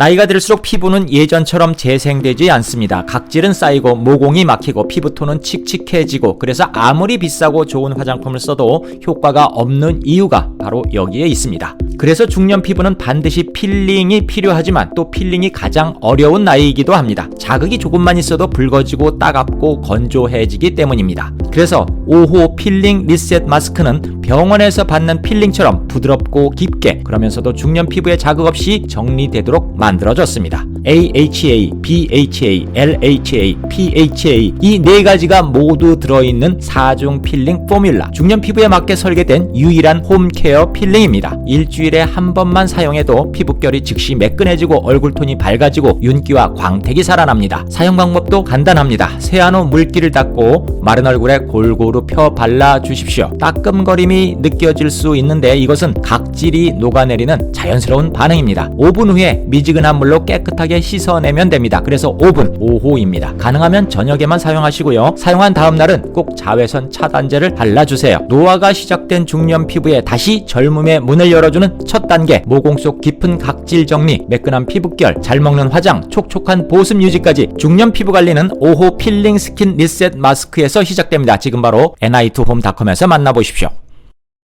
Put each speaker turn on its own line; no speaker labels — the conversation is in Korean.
나이가 들수록 피부는 예전처럼 재생되지 않습니다. 각질은 쌓이고 모공이 막히고 피부톤은 칙칙해지고 그래서 아무리 비싸고 좋은 화장품을 써도 효과가 없는 이유가 바로 여기에 있습니다. 그래서 중년 피부는 반드시 필링이 필요하지만 또 필링이 가장 어려운 나이이기도 합니다. 자극이 조금만 있어도 붉어지고 따갑고 건조해지기 때문입니다. 그래서 5호 필링 리셋 마스크는 병원에서 받는 필링처럼 부드럽고 깊게 그러면서도 중년 피부에 자극 없이 정리되도록 만들어졌습니다. AHA, BHA, LHA, PHA 이 네 가지가 모두 들어있는 4중 필링 포뮬라 중년 피부에 맞게 설계된 유일한 홈케어 필링입니다. 일주일에 한 번만 사용해도 피부결이 즉시 매끈해지고 얼굴톤이 밝아지고 윤기와 광택이 살아납니다. 사용 방법도 간단합니다. 세안 후 물기를 닦고 마른 얼굴에 골고루 펴 발라 주십시오. 따끔거림이 느껴질 수 있는데 이것은 각질이 녹아내리는 자연스러운 반응입니다. 5분 후에 미지근한 물로 깨끗하게 씻어내면 됩니다. 그래서 5분 5호입니다. 가능하면 저녁에만 사용하시고요. 사용한 다음 날은 꼭 자외선 차단제를 발라주세요. 노화가 시작된 중년 피부에 다시 젊음의 문을 열어주는 첫 단계 모공 속 깊은 각질 정리, 매끈한 피부결, 잘 먹는 화장, 촉촉한 보습 유지까지 중년 피부 관리는 5호 필링 스킨 리셋 마스크에서 시작됩니다. 지금 바로 ni2home.com에서 만나보십시오.